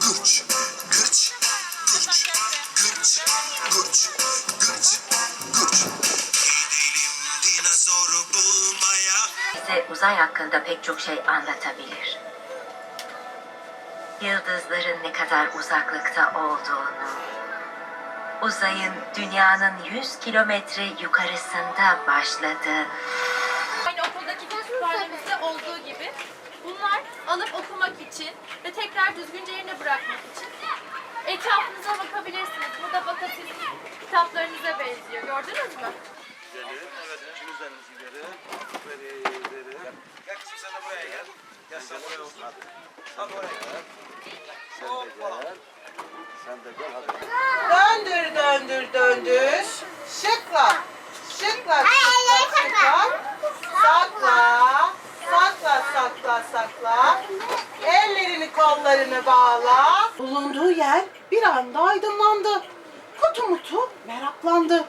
gürç, gürç, gürç, gürç, gürç, gürç, gürç. Gidelim dinozoru bulmaya. bize uzay hakkında pek çok şey anlatabilir. Yıldızların ne kadar uzaklıkta olduğunu, uzayın dünyanın 100 kilometre yukarısında başladığını, Aynı okuldaki kütüphanemizde olduğu gibi bunlar alıp okumak için ve tekrar düzgünce yerine bırakmak için etrafınıza bakabilirsiniz. Burada bakın sizin kitaplarınıza benziyor. Gördünüz mü? Döndür döndür döndür. Şıkla Kollarını bağla. Bulunduğu yer bir anda aydınlandı. Kutu mutu meraklandı.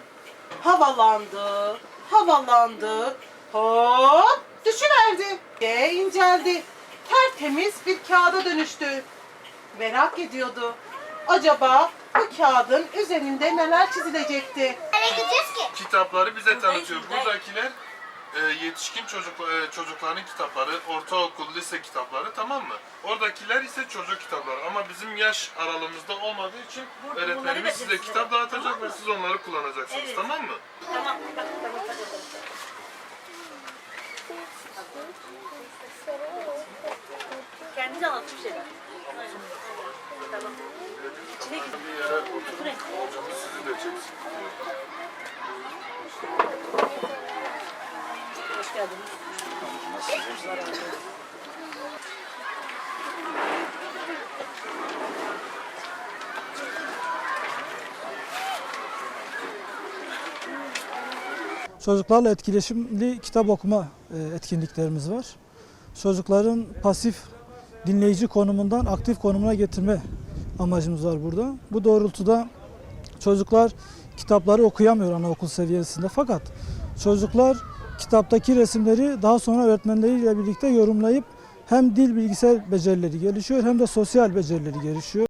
Havalandı. Havalandı. Hop düşüverdi. Ve inceldi. Tertemiz bir kağıda dönüştü merak ediyordu. Acaba bu kağıdın üzerinde neler çizilecekti? kitapları bize tanıtıyor. Buradakiler e, yetişkin çocuk e, çocukların kitapları, ortaokul, lise kitapları tamam mı? Oradakiler ise çocuk kitapları. Ama bizim yaş aralığımızda olmadığı için öğretmenimiz size kitap dağıtacak ve siz onları kullanacaksınız tamam mı? Kendini anlatmış şeyler. Bir yere hocamız sizi de çeksin. Çocuklarla etkileşimli kitap okuma e, etkinliklerimiz var. Çocukların pasif dinleyici konumundan aktif konumuna getirme amacımız var burada. Bu doğrultuda çocuklar kitapları okuyamıyor anaokul seviyesinde fakat çocuklar kitaptaki resimleri daha sonra öğretmenleriyle birlikte yorumlayıp hem dil bilgisayar becerileri gelişiyor hem de sosyal becerileri gelişiyor.